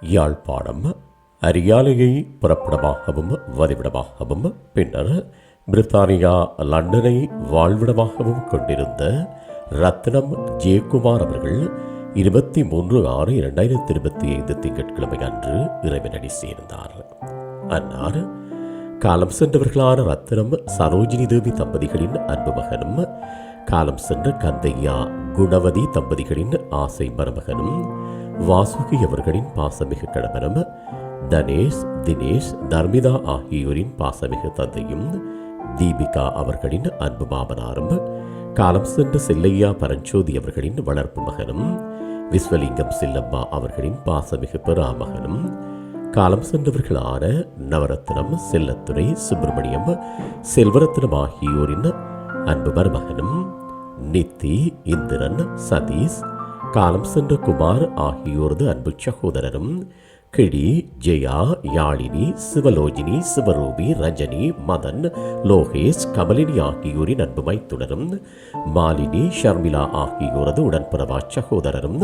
யாழ்ப்பாணம் அரியாலையை புறப்படமாகவும் வதிவிடமாகவும் பின்னர் பிரித்தானியா லண்டனை வாழ்விடமாகவும் கொண்டிருந்த ரத்னம் ஜெயக்குமார் அவர்கள் இருபத்தி மூன்று ஆறு இரண்டாயிரத்தி இருபத்தி ஐந்து திங்கட்கிழமை அன்று இறைவனடி சேர்ந்தார். அன்னார் காலம் சென்றவர்களான ரத்னம் சரோஜினி தேவி தம்பதிகளின் அன்பு மகனும் காலம் சென்ற கந்தையா குணவதி தம்பதிகளின் ஆசை மருமகனும் வாசுகி அவர்களின் பாசமிகு கணவனும் தனேஷ் தினேஷ் தர்மிதா ஆகியோரின் பாசமிகு தந்தையும் தீபிகா அவர்களின் அன்பு மாமனாரும் காலம் சென்ற செல்லையா பரஞ்சோதி அவர்களின் வளர்ப்பு மகனும் விஸ்வலிங்கம் செல்லம்மா அவர்களின் பாசமிகு பெறாமகனும் காலம் சென்றவர்களான நவரத்னம் செல்லத்துறை சுப்பிரமணியம் செல்வரத்னம் ஆகியோரின் அன்பு மருமகனும் நித்தி இந்திரன் சதீஷ் காலம் சென்ற குமார் ஆகியோரது அன்பு சகோதரரும் கிழி ஜெயா யாழினி சிவலோஜினி சிவரூபி ரஜினி மதன் லோகேஷ் கமலினி ஆகியோரின் அன்பு மைத்துடரும் மாலினி ஷர்மிளா ஆகியோரது உடன்பிறவா சகோதரரும்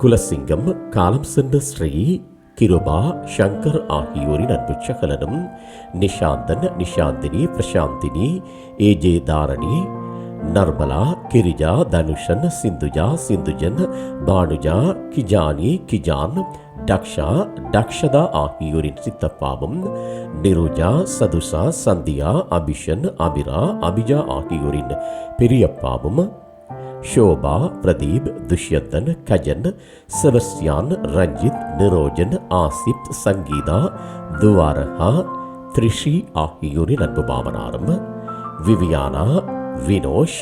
குலசிங்கம் காலம் சென்ற ஸ்ரீ கிருபா சங்கர் ஆகியோரின் அன்பு சகலனும் நிஷாந்தன் நிஷாந்தினி பிரசாந்தினி ஏஜே தாரணி நர்மலா கிரிஜா தனுஷன் சிந்துஜா சிந்துஜன் பானுஜா கிஜானி கிஜான் டக்ஷா டக்ஷதா ஆகியோரின் சித்தப்பாவும் நிருஜா சதுசா சந்தியா அபிஷன் அபிரா அபிஜா ஆகியோரின் பெரியப்பாவும் ஷோபா பிரதீப் துஷ்யந்தன் கஜன் செபஸ்டியான் ரஞ்சித் நிரோஜன் ஆசிப் சங்கீதா துவாரகா த்ரிஷி ஆகியோரின் அன்பு மாமனாரும் விவியானா வினோஷ்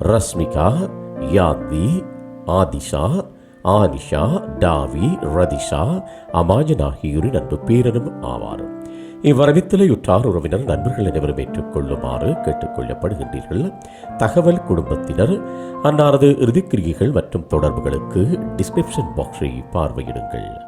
ரஸ்மிகா யாத்வி ஆதிஷா ஆனிஷா டாவி ரதிஷா அமாஜன் ஆகியோரின் அன்பு பேரனும் ஆவார். இவ்வரவித்தலையுற்றார் உறவினர் நண்பர்கள் அனைவரும் ஏற்றுக்கொள்ளுமாறு கேட்டுக்கொள்ளப்படுகின்றீர்கள். தகவல் குடும்பத்தினர் அன்னாரது இறுதிக்கிரியைகள் மற்றும் தொடர்புகளுக்கு டிஸ்கிரிப்ஷன் பாக்ஸை பார்வையிடுங்கள்.